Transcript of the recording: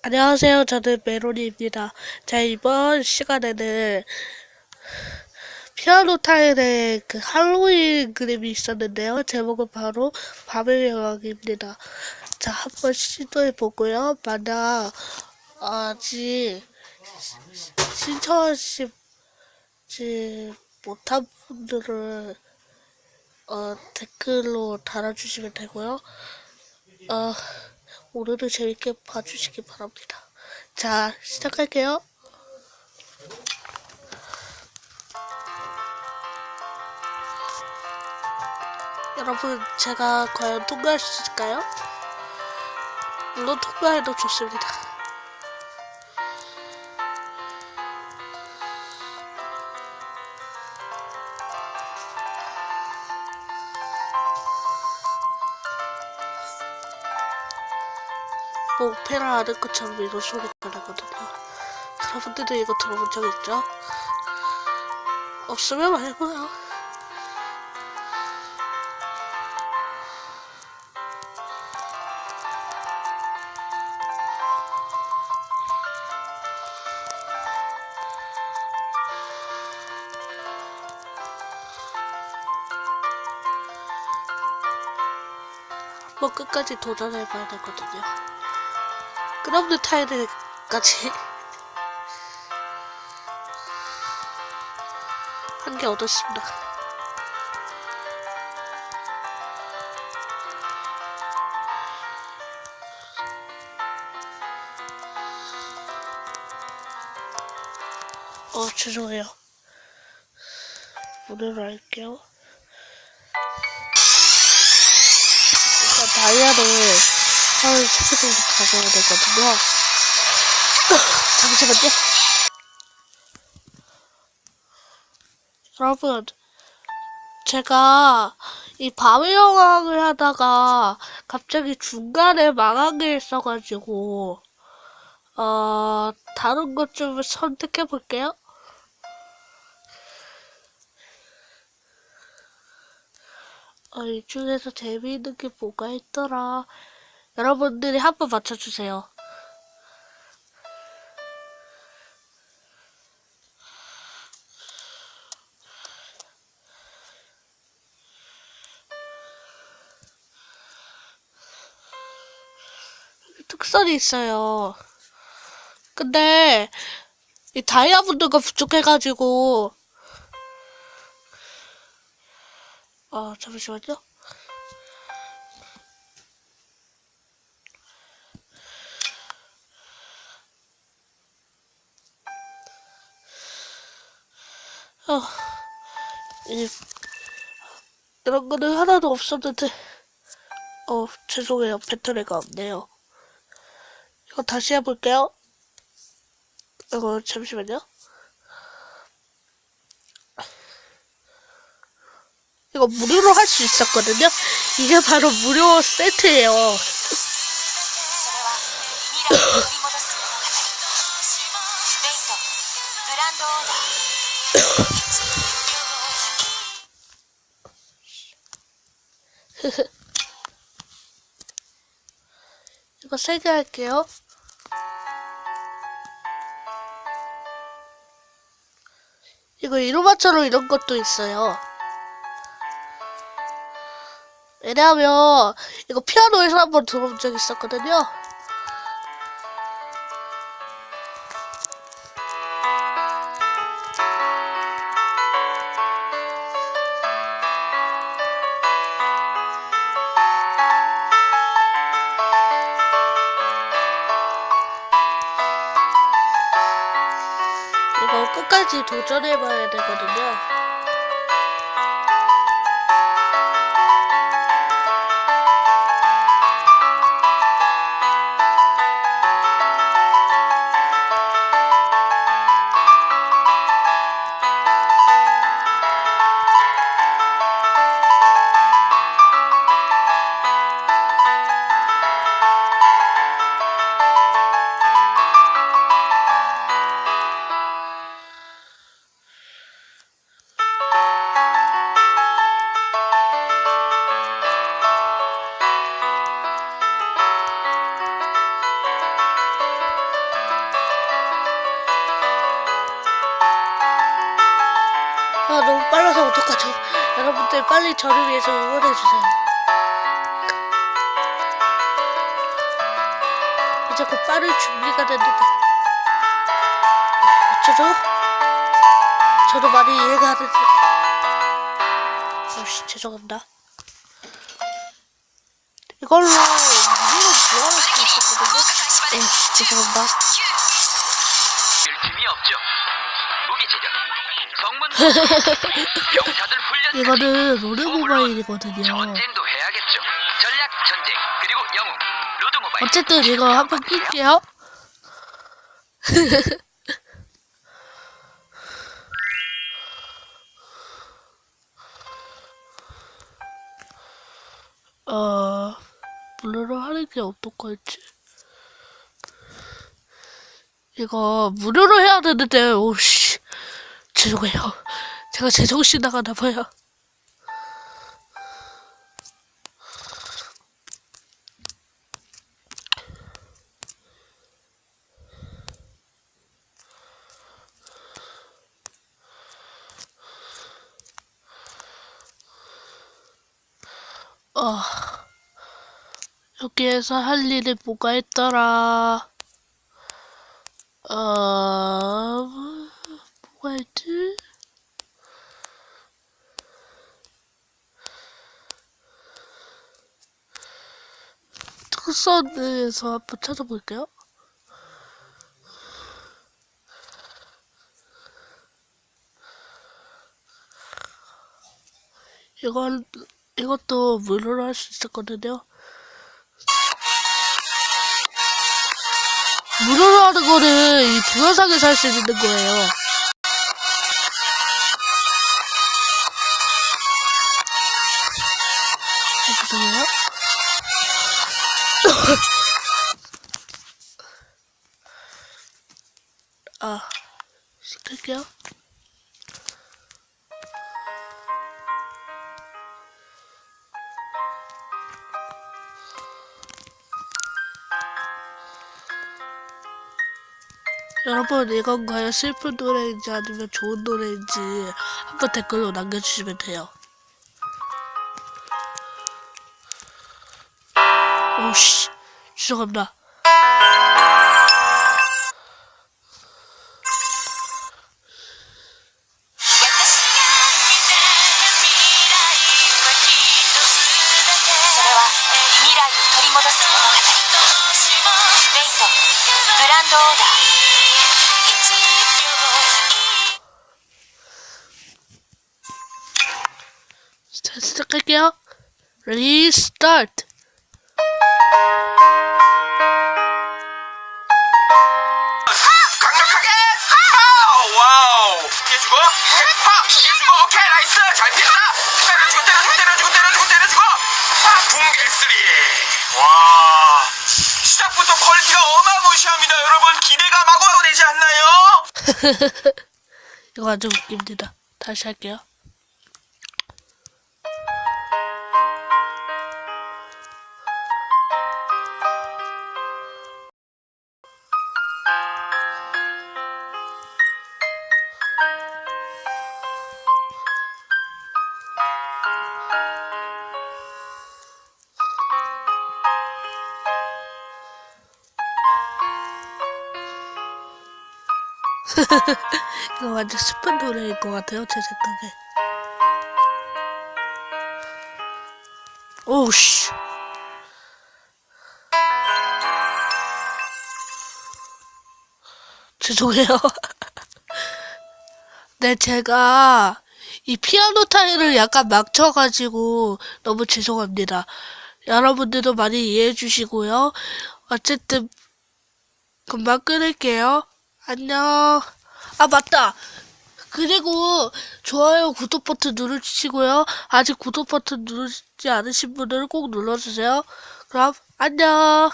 안녕하세요. 저는 메로니입니다. 자, 이번 시간에는 피아노 타일의 그 할로윈 그림이 있었는데요. 제목은 바로 밤의 여왕입니다. 자, 한번 시도해 보고요. 만약 아직 신청하시 못한 분들은 어, 댓글로 달아주시면 되고요. 어, 오늘은 재밌게 봐주시기 바랍니다. 자, 시작할게요. 여러분, 제가 과연 통과할 수 있을까요? 물론 통과해도 좋습니다. 뭐 오페라 것처럼 이런 소리가 나거든요. 여러분들도 이거 들어본 적 있죠? 없으면 말고요. 뭐 끝까지 도전해봐야 되거든요. 그럼도 타일까지 한 개 얻었습니다. 어, 죄송해요. 문으로 할게요. 일단 다이아를 한 3개 정도 가져야 되거든요. 잠시만요. 여러분, 제가 이 밤의 여왕을 하다가 갑자기 중간에 망한 게 있어가지고, 어, 다른 것 좀 선택해 볼게요. 어, 이 중에서 재미있는 게 뭐가 있더라. 여러분들이 한번 맞춰주세요. 특선이 있어요. 근데 이 다이아몬드가 부족해가지고 어 잠시만요. 어, 이, 이런 거는 하나도 없었는데, 어, 죄송해요. 배터리가 없네요. 이거 다시 해볼게요. 이거, 잠시만요. 이거 무료로 할 수 있었거든요. 이게 바로 무료 세트예요. 이거 세 개 할게요. 이거 이로마처럼 이런 것도 있어요. 왜냐하면 이거 피아노에서 한번 들어본 적 있었거든요. 끝까지 도전해봐야 되거든요. 여러분들 빨리 저를 위해서 응원해주세요. 이제 곧 빠를 준비가 됐는데. 어쩌죠? 저도 많이 이해가 안 됐는데. 어씨, 죄송합니다. 이걸로 무기를 구하할 수 있었거든요? 어씨, 죄송합니다. 틈이 없죠. 무기 제작, 이거는 롤레 모바일이거든요. 전쟁도 해야겠죠. 전략 전쟁 그리고 영웅 로드 모바일. 어쨌든 이거 한번 낄게요. 어, 무료로 하는 게 어떨 걸지. 이거 무료로 해야 되는데, 오씨. 죄송해요. 제가 제정신 나가나 봐요. 어, 여기에서 할 일이 뭐가 있더라. 어, 뭐가 있지? 특선에서 한번 찾아볼게요. 이건, 이것도 무료로 할 수 있었거든요. 무료로 하는 거는 이 동영상에서 할 수 있는 거예요. 아, 시킬게요. 여러분 이건 과연 슬픈 노래인지 아니면 좋은 노래인지 한번 댓글로 남겨주시면 돼요. 오씨 죄송합니다. 시작할게요. Ready start. 강력하게. 하! 와우. 피해주고. 하! 피해주고. 오케이 나이스. 잘 피했다. 때려주고 때려주고 때려주고 때려주고 때려주고. 하! 붕괴 쓰리. 와. 시작부터 퀄리티가 어마무시합니다. 여러분 기대가 마구마구 되지 않나요? 이거 아주 웃깁니다. 다시 할게요. 이거 완전 스푼 노래일 것 같아요, 제 생각에. 오우씨. 죄송해요. 네, 제가 이 피아노 타일을 약간 망쳐가지고 너무 죄송합니다. 여러분들도 많이 이해해 주시고요. 어쨌든 금방 끊을게요. 안녕. 아, 맞다. 그리고 좋아요, 구독 버튼 누르시고요. 아직 구독 버튼 누르지 않으신 분들은 꼭 눌러주세요. 그럼 안녕.